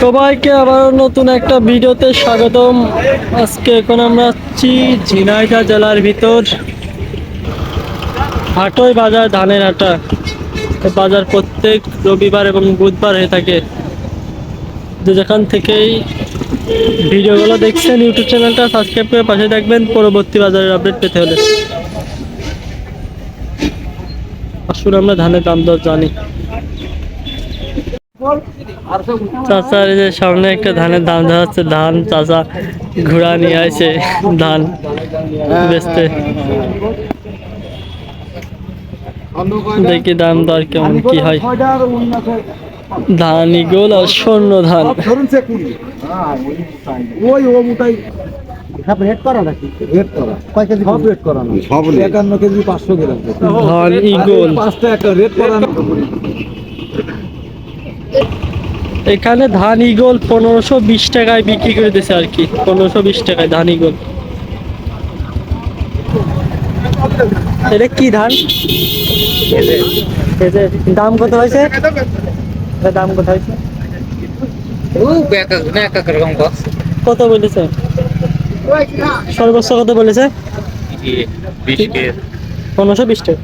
সবাইকে আবার নতুন একটা ভিডিওতে স্বাগতম। আজকে এখন আমরা আছি ঝিনাইদহ জেলার ভিতর হাটই বাজার ধানের আটা। বাজার প্রত্যেক রবিবার এবং বুধবার হয়ে থাকে। যে যেখান থেকেই ভিডিওগুলো দেখছেন, ইউটিউব চ্যানেলটা সাবস্ক্রাইব করে পাশে থাকবেন। পরবর্তী বাজারের আপডেট পেতে হলে। আসুন আমরা ধানের দাম দর জানি। চাচার যে সামনে একটা ধানের দাম দেওয়া হচ্ছে ধান চাচা ঘোড়া নিয়ে আসে ধান বেচতে। দেখি দাম দর কেমন কি হয়। ধান ইগোল আর স্বর্ণ ধান। ওই ও মোটাই একান্ন কেজি পাঁচশো গ্রাম। ধান ইগোল পাঁচটা একটা রেট করা এখানে ধান ইগোল পনেরোশো বিশ টাকায় বিক্রি করে দিছে আর কি পনেরোশো বিশ টাকায় ধান ইগোল এটা কি ধান? দাম কত হয়েছে? দাম কত হয়েছে? কত বলেছে? সর্বোচ্চ কত বলেছে? পনেরোশো বিশ টাকা।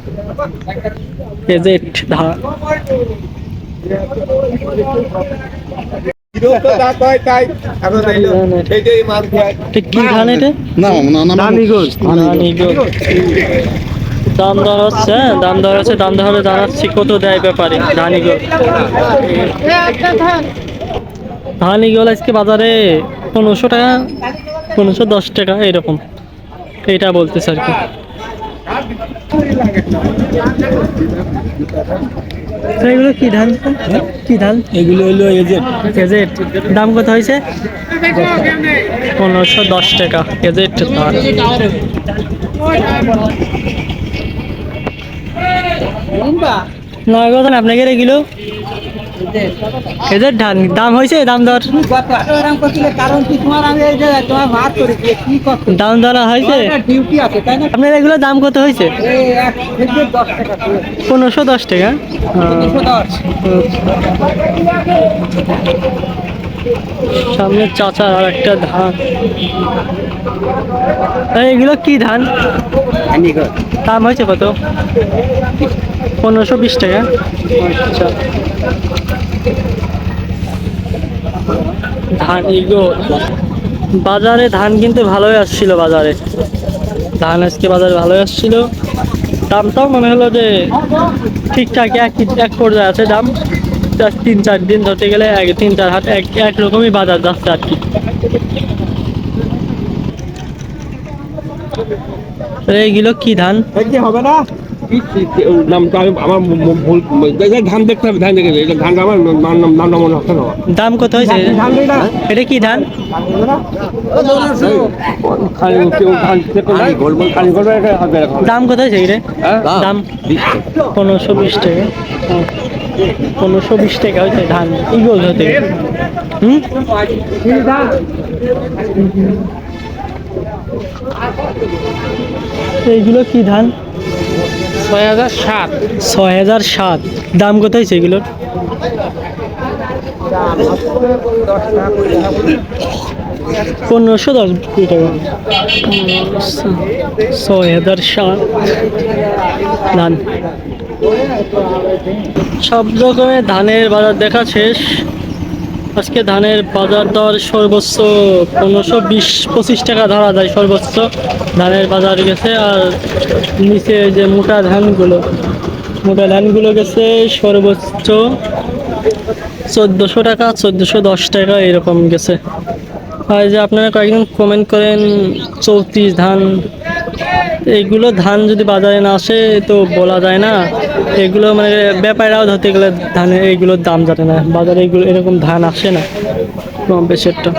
দাম হচ্ছে হ্যাঁ? দাম দাম দেয় ব্যাপারে ধান ইগল আজকে বাজারে পনেরোশো টাকা পনেরোশো দশ টাকা এরকম এটা বলতেছে আর কি তো এগুলো কি ধান? কি ধান? এগুলো হলো এজেট এজেট দাম কত হয়েছে? পনেরোশো দশ টাকা। এজেট ধান নয় কথা আপনাকে এগুলো এদের ধান, দাম হয়েছে? দাম দর? দাম দর হয়েছে? আপনার এগুলো দাম কত হয়েছে। পনেরোশো দশ টাকা। দশ সামনে চাচা আর একটা ধান। এগুলো কি ধান? দাম হয়েছে কত? পনেরোশো বিশ টাকা। আচ্ছা। ধান ইগো বাজারে ধান কিন্তু ভালোই আসছিল বাজারে। ধান আজকে বাজারে ভালোই আসছিল। দামটাও মনে হলো যে ঠিকঠাক, এক এক পর্যায়ে আছে দাম। তিন, চার দিন ধরতে গেলে এক, তিন, চার হাত, এক একরকমই বাজার যাচ্ছে আর কি। এইগুলো কি ধান? হবে না? ধান দেখতে ধান দেখে আমার দাম কত হয়েছে? এটা কি ধান? দাম কত হয়েছে হ্যাঁ? দাম পনেরোশো বিশ টাকা। পনেরোশো বিশ টাকা হয়েছে ধান ইগল হতে। এইগুলো কি ধান? ছয় হাজার সাত। ছয় হাজার সাত। দাম কত হয়েছে এগুলোর? পনেরোশো দশ টাকা। ছয় হাজার সাত। ধান। সব রকমের ধানের বাজার দেখা শেষ। আজকে ধানের বাজার দর সর্বোচ্চ পনেরোশো বিশ, পঁচিশ টাকা ধরা যায় সর্বোচ্চ। ধানের বাজার গেছে আর নিচে যে মোটা ধানগুলো মোটা ধানগুলো গেছে সর্বোচ্চ চোদ্দোশো টাকা, চোদ্দোশো দশ টাকা এরকম গেছে। আর যে আপনারা কয়েকজন কমেন্ট করেন, চৌত্রিশ ধান, এইগুলো ধান যদি বাজারে না আসে তো বলা যায় না। এগুলো মানে ব্যাপারীরাও ধরতে গেলে ধানের এইগুলোর দাম জানে না। বাজারে এগুলো এরকম ধান আসে না, কম বেশি একটা।